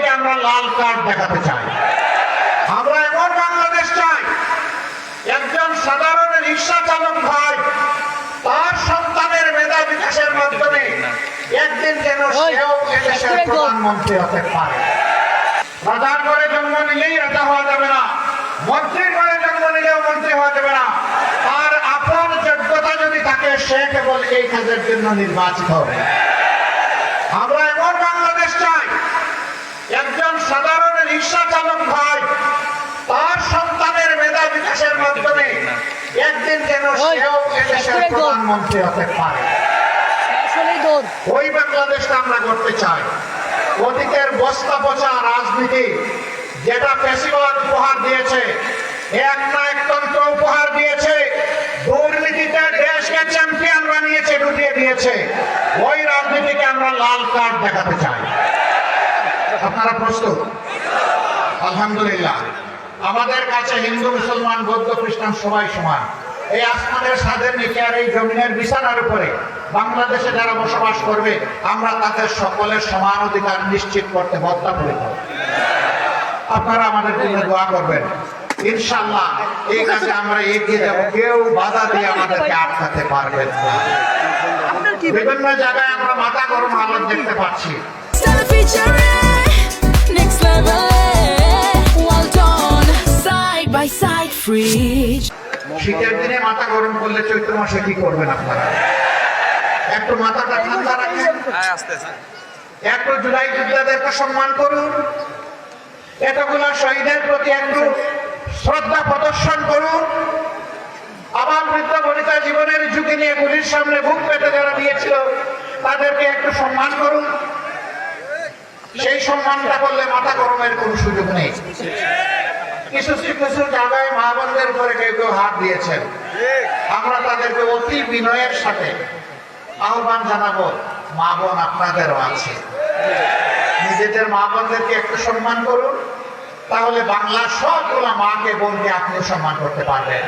লাল card দেখাতে চাই। আমরা এমন বাংলাদেশ চাই একজন সাধারণ রিক্সা চালক ভাই তার সন্তানের মেধা বিকাশের মাধ্যমে একদিন যেন সেও এদেশের করে। প্রধানমন্ত্রী হতে পারে। রাজার ঘরে জন্ম নিলেই রাজা হওয়া যাবে না মন্ত্রী করে জন্ম নিলেও মন্ত্রী হওয়া যাবে না। তার আপন যোগ্যতা যদি থাকে সে কেবল এই কাজের জন্য নির্বাচিত হবে। আমরা এমন বাংলাদেশ চাই একজন সাধারণ রিক্সা চালক ভাই তার সন্তানের মেধা বিকাশের মাধ্যমে একদিন যেন সেও এদেশের। প্রধানমন্ত্রী হতে পারে। ওই বাংলাদেশটা আমরা করতে চাই। অতীতের বস্তা পচা রাজনীতি যেটা পেশিবাদ উপহার দিয়েছে এক না একতন্ত্র উপহার দিয়েছে দুর্নীতিতে দেশকে চ্যাম্পিয়ন বানিয়েছে ঢুকিয়ে দিয়েছে। ওই রাজনীতিকে আমরা লাল কার্ড দেখাতে চাই। আপনারা প্রস্তুত? আলহামদুলিল্লাহ। আমাদের কাছে হিন্দু, মুসলমান, বৌদ্ধ, খ্রিস্টান সবাই সমান। এই আসমানের সাদের নিচে আর এই জমিনের বিছানার উপরে বাংলাদেশে যারা বসবাস করবে, আমরা তাদের সকলের সমান অধিকার নিশ্চিত করতে বদ্ধপরিকর। আপনারা আমাদের জন্য দোয়া করবেন। ইনশাল্লাহ এই কাজে আমরা এগিয়ে যাব। কেউ বাধা দিয়ে আমাদেরকে আটকাতে পারবেন না। বিভিন্ন জায়গায় আমরা মাথা গরম হালত দেখতে পাচ্ছি। Next level. Fridge. শীতের দিনে মাথা গরম করলে চৈত্র মাসে কি করবেন আপনারা? একটু মাথাটা ঠান্ডা রাখেন। একটু জুলাই সম্মান করুন। শহীদের প্রতি একটু শ্রদ্ধা প্রদর্শন করুন। আবার বৃদ্ধ বনিতা জীবনের ঝুঁকি নিয়ে গুলির সামনে বুক পেতে যারা দিয়েছিল, তাদেরকে একটু সম্মান করুন। সেই সম্মানটা করলে মাথা গরমের কোনো সুযোগ নেই। কিছু কিছু জায়গায় মা বোনদের উপরে কেউ কেউ হাত দিয়েছেন, আমরা তাদেরকে অতি বিনয়ের সাথে আহ্বান জানাব মা বোন আপনাদেরও আছে। নিজেদের মা বোনদেরকে একটু সম্মান করুন, তাহলে বাংলার সবগুলো মাকে, বোনকে আপনিও সম্মান করতে পারবেন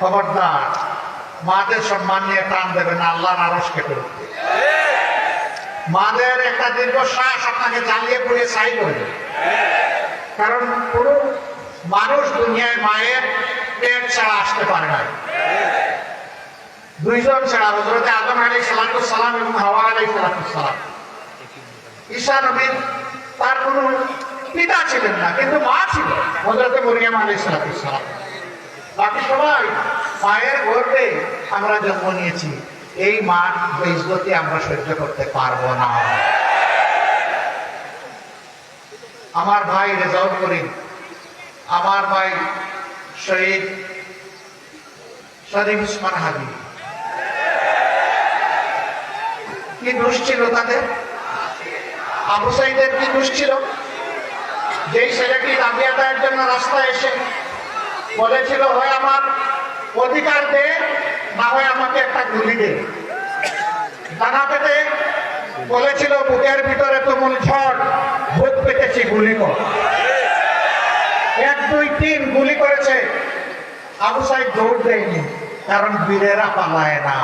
খবরদার, মাদের সম্মান নিয়ে টান দেবেন আল্লাহ নারসকে করুন। মাদের একটা দীর্ঘশ্বাস আপনাকে জ্বালিয়ে পুড়িয়ে সাই করবে। কারণ কোনো মানুষ দুনিয়ায় মায়ের পেট ছাড়া আসতে পারে না দুইজন ছাড়া আদম আলী সালাম এবং হাওয়া আলী সালাম ঈশা নবীর তার পিতা ছিলেন না, কিন্তু মা ছিল মরিয়াম আলী সালাম বাকি সবাই মায়ের গর্বে আমরা জন্ম নিয়েছি, এই মার বেজগতি আমরা সহ্য করতে পারব না। আমার ভাই রেজাউল করিম, আমার ভাই শহীদ শরীফ উসমান হাবিব কি দোষ ছিল তাদের? আবু সাইদের কি দোষ ছিল? যেই ছেলেটি দাবি আদায়ের জন্য রাস্তায় এসে বলেছিল, হয় আমার অধিকার দে, না হয় আমাকে একটা গুলি দে বলেছিল, বুকের ভিতরে তুমুল ঝড়, ভূত পেতেছি, গুলি কর। এক, দুই, তিন, গুলি করেছে। আবু সাহেব দৌড় দেয়নি, কারণ বীরেরা পালায় না।